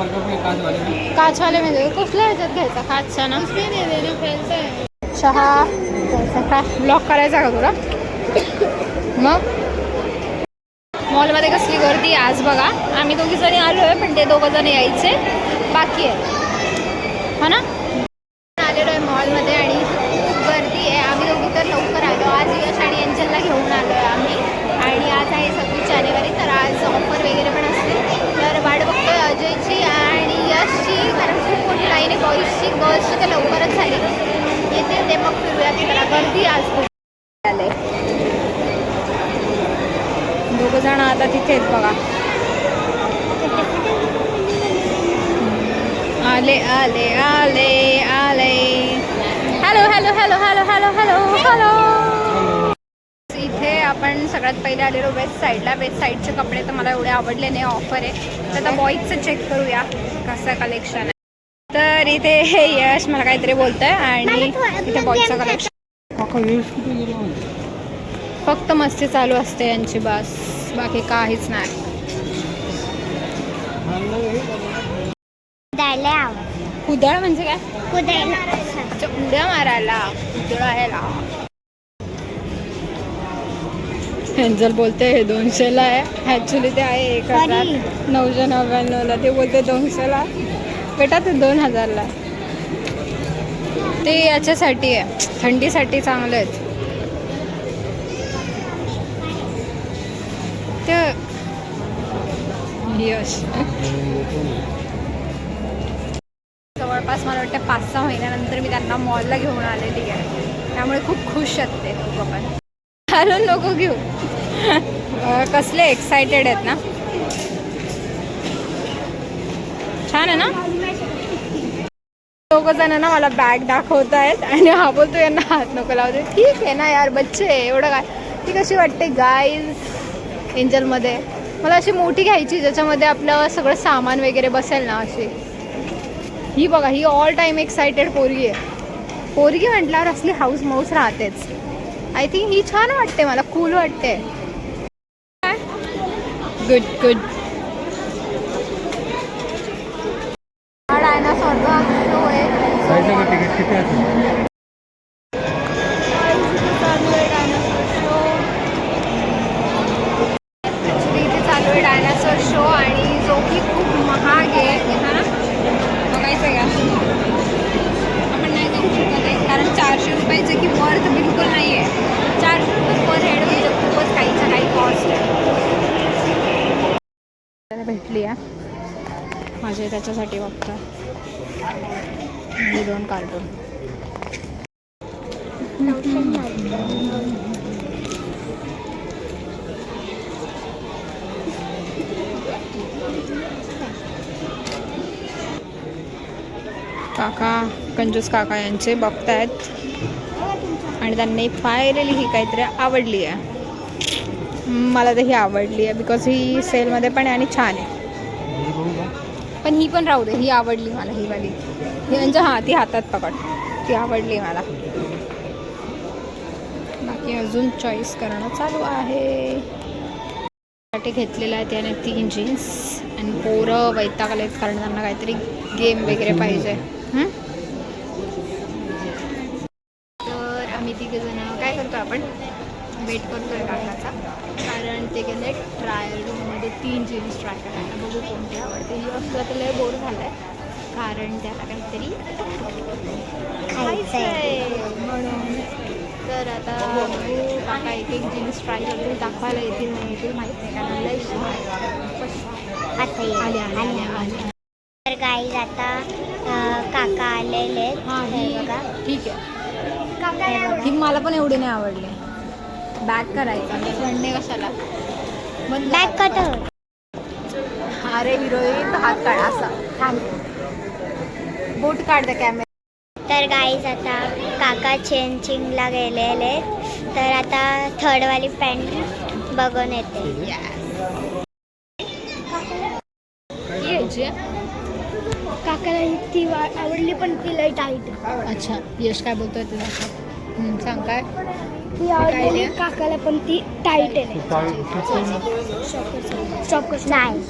काचवाले म्हणजे कुठल्या ह्याच्यात घ्यायचा? काचचा ना? चहा घ्यायचा का ब्लॉक करायचा का तुला? मग? मॉलमध्ये कसली गर्दी आहे आज बघा. आम्ही दोघी जणी आलो आहे पण ते दोघं जण यायचे. बाकी आहे. हो ना आलेलो आहे मॉलमध्ये आणि खूप गर्दी आहे आम्ही दोघी तर लवकर आलो आज यश आणि अंजलला घेऊन आलो आहे आम्ही आणि आज आहे सव्वीस जानेवारी तर आज ऑफर वगैरे पण असते तर वाट बघतोय अजयची आणि यशची कारण खूप मोठी लाईन आहे बॉईजची गर्ल्सची तर लवकरच झाली. येते ते मग फिरूया तिकडे. गर्दी आज खूप आले दोघं जण आता तिथे आहेत बघा. आले आले आले आले. Hello hello hello hello hello hello hello इथे आपण सगळ्यात पहिले आलेलो वेस्ट साईडला वेस्ट साईडचे कपडे तर मला एवढे आवडले नाही ऑफर आहे. तर आता बॉईजचं चेक करूया कसं कलेक्शन आहे. तर इथे हे यश मला काहीतरी बोलतंय आणि इथे बॉईजचं कलेक्शन फक्त मस्ती चालू असते यांची बस. बाकी काहीच नाही. कुदळ म्हणजे काय? उड्या मारायला. उतरायला एंजल बोलते हे दोनशेला आहे. ॲक्च्युली ते आहे एक हजार. नऊशे नव्याण्णवला. ते बोलते दोनशेला बेटा ते दोन हजारला. ते याच्यासाठी आहे. थंडीसाठी चांगलं आहेत. ते यश. जवळपास मला वाटतं पाच सहा महिन्यानंतर मी त्यांना मॉलला घेऊन आलेली आहे. त्यामुळे खूप खुश आहेत ते लोकं पण. हॅलो नको घेऊ. कसले एक्सायटेड आहेत ना. छान आहे ना? दोघं जण ना मला बॅग दाखवत आहेत आणि हा बोलतो यांना हात नको लावते ठीक आहे ना यार बच्चे एवढं काय? ती कशी वाटते? गाईज एंजलमध्ये मला अशी मोठी घ्यायची ज्याच्यामध्ये आपलं सगळं सामान वगैरे बसेल ना अशी. ही बघा ही ऑल टाईम एक्सायटेड पोरगी आहे. पोरगी म्हटल्यावर असली हाऊस माऊस राहतेच. आय थिंक ही छान वाटते मला कूल वाटते. गुड गुड डायनासॉरचा शो आहे साईडला तिकीट किती असेल चालू आहे डायनासोर शो ॲक्च्युली इथे चालू आहे डायनासोर शो आणि जो की खूप महाग आहे हा ना बघायचं का आपण नाही जाऊ शकत आहे कारण चारशे रुपयाचं की वर्थ बिलकुल नाही आहे चारशे रुपये पर हेड म्हणजे खूपच काहीच्या काही कॉस्ट आहे भेटली आहे. माझे त्याच्यासाठी बघतोय हे दोन कार्टून. काका कंजूस काका यांचे बघतायत. आणि त्यांनी पाहिलेली ही काहीतरी आवडली आहे. मला तर ही आवडली आहे बिकॉज ही सेलमध्ये पण आहे आणि छान आहे. पण ही पण राहू दे ही आवडली मला ही वाली. ही म्हणजे हां ती हातात पकड. ती आवडली मला. बाकी अजून चॉईस करणं चालू आहे. साठी घेतलेलं आहे त्याने तीन जीन्स आणि पोरं वैतागले आहेत कारण त्यांना काहीतरी गेम वगैरे पाहिजे. तर आम्ही तिघे जण काय करतो आपण? वेट करतोय काकाचा. कारण ते गेले ट्रायल रूममध्ये तीन जीन्स ट्राय करायला. बघू कोणती आवडते. ही असलं तर लय बोर झालं आहे कारण त्याला काहीतरी खायचंय. म्हणून तर आता बघू काका एक एक जीन्स ट्राय करतील दाखवायला येतील नाही येतील माहीत नाही. कारण लय आता आले. आले आले. तर गाईज आता काका आलेले. हां बघा. ठीक आहे. ही मला पण एवढी नाही आवडली. बॅक करायचा. म्हणणे कशाला? करायचा. कट अरे हिरोईन हात काढ असा. बोट काढ कॅमेरा तर गाईज आता काका चेंजिंगला गेलेले. आहेत. तर आता थर्डवाली पॅन्ट बघून येते. काकाला ती आवडली पण ती लई टाईट अच्छा यश काय बोलतोय तुला सांग काय? ती आवडलेली, काकाला पण ती टाईट आहे. नाही.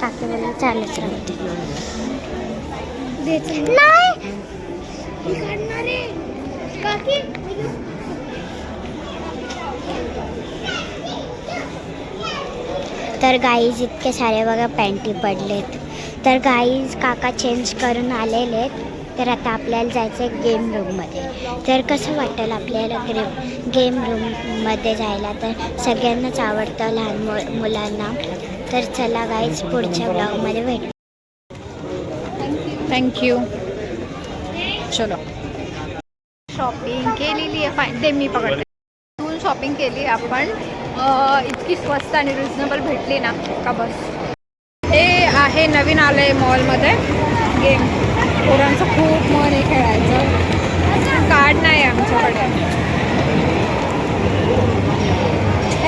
काकी बोलले चालूच राहते. नाही. काकी तर गाईज इतके सारे बघा पॅन्टी पडलेत. तर गाईज काका चेंज करून आलेले आहेत. तर आता आपल्याला जायचं आहे गेम रूममध्ये तर कसं वाटेल आपल्याला गेम गेम रूममध्ये जायला? तर सगळ्यांनाच आवडतं लहान मु मुलांना. तर चला गाईच पुढच्या ब्लॉगमध्ये भेट. थँक्यू चलो. शॉपिंग केलेली आहे. फाय ते मी पकडते. इथून शॉपिंग केली आपण. इतकी स्वस्त आणि रिझनेबल भेटली ना. का बस? हे आहे नवीन आलं आहे मॉलमध्ये गेम पोरांचं खूप मन आहे खेळायचं. कार्ड नाही आमच्याकडे.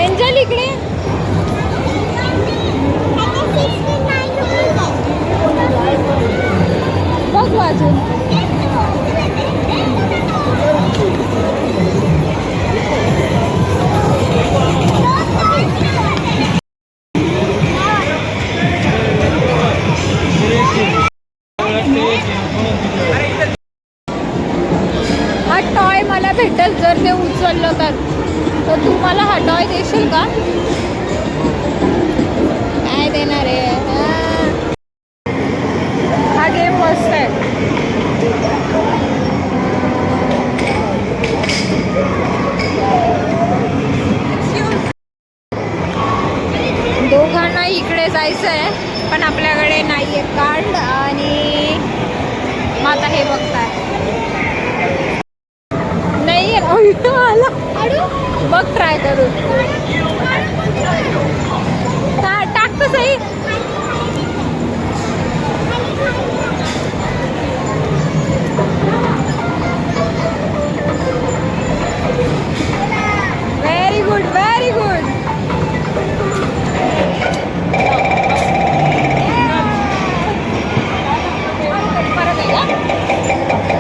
एंजल इकडे. बघ ट्राय करून. टाकतो टाक सही व्हेरी गुड व्हेरी गुड परत आहे का?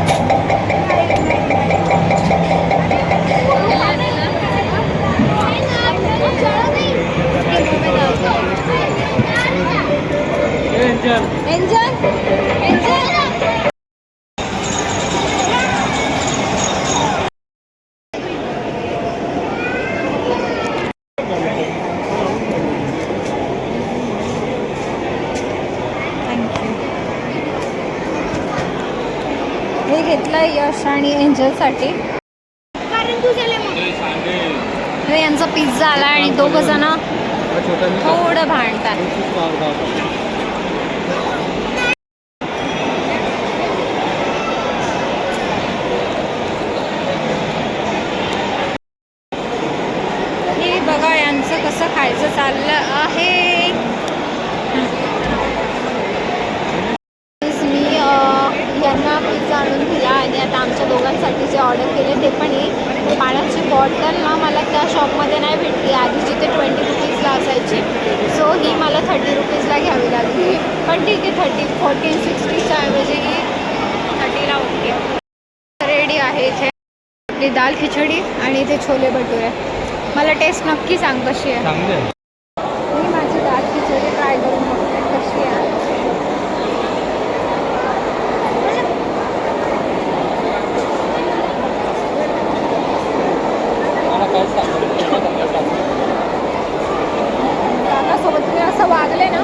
एंजल एंजल थँक्यू हे यश आणि एंजलसाठी हे यांचा पिझ्झा आला आणि दोघं जण थोडं भांडतात. हे बघा यांचं कसं खायचं चाललं आहे मी अं, यांना पिझ्झा आणून दिला आणि आता मुलांसाठी जे ऑर्डर केले ते पण येईल पाण्याची बॉटल ना मला त्या शॉपमध्ये नाही भेटली. आधी जिथे ट्वेंटी रुपीजला असायची. सो ही मला थर्टी रुपीजला घ्यावी लागली. पण ठीक आहे थर्टी फोर्टीन सिक्स्टीच्या ऐवजी थर्टीला ओके रेडी आहे इथे. आपली दाल खिचडी आणि ते छोले भटुरे. मला टेस्ट नक्की सांग कशी आहे मी माझी दाल खिचडी ट्राय करून बघते कशी आहे मला काय सांगतो काकासोबत तुम्ही असं वागले ना?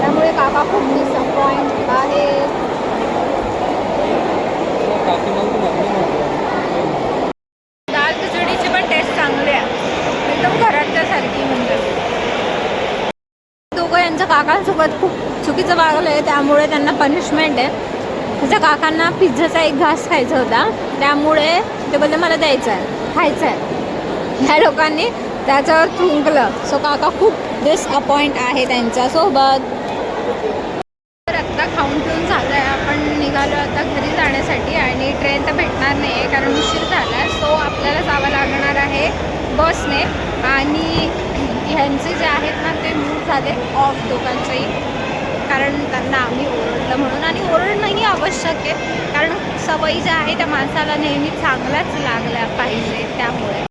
त्यामुळे काका खूप डिसअपॉइंट आहे दाल खिचडीची पण टेस्ट चांगली आहे. एकदम घरातल्यासारखी म्हणजे. दोघं यांच्या काकांसोबत खूप चुकीचं वागलं आहे त्यामुळे त्यांना पनिशमेंट आहे. त्याच्या काकांना पिझ्झाचा एक घास खायचा होता. त्यामुळे ते बोलले मला द्यायचं आहे खायचं आहे ह्या लोकांनी त्याच्यावर थुंकलं. सो काका खूप डिसअपॉइंट आहे त्यांच्यासोबत. तर आत्ता खाऊन पिऊन झालं आहे आपण निघालो आता घरी जाण्यासाठी आणि ट्रेन तर भेटणार नाही आहे कारण उशीर झाला आहे सो आपल्याला जावं लागणार आहे बसने आणि ह्यांचे जे आहेत ना ते मूव झाले ऑफ दोघांचेही. कारण त्यांना आम्ही ओरडलं म्हणून. आणि ओरडणंही आवश्यक आहे. कारण सवयी ज्या आहे त्या माणसाला नेहमी चांगल्याच लागल्या पाहिजे त्यामुळे.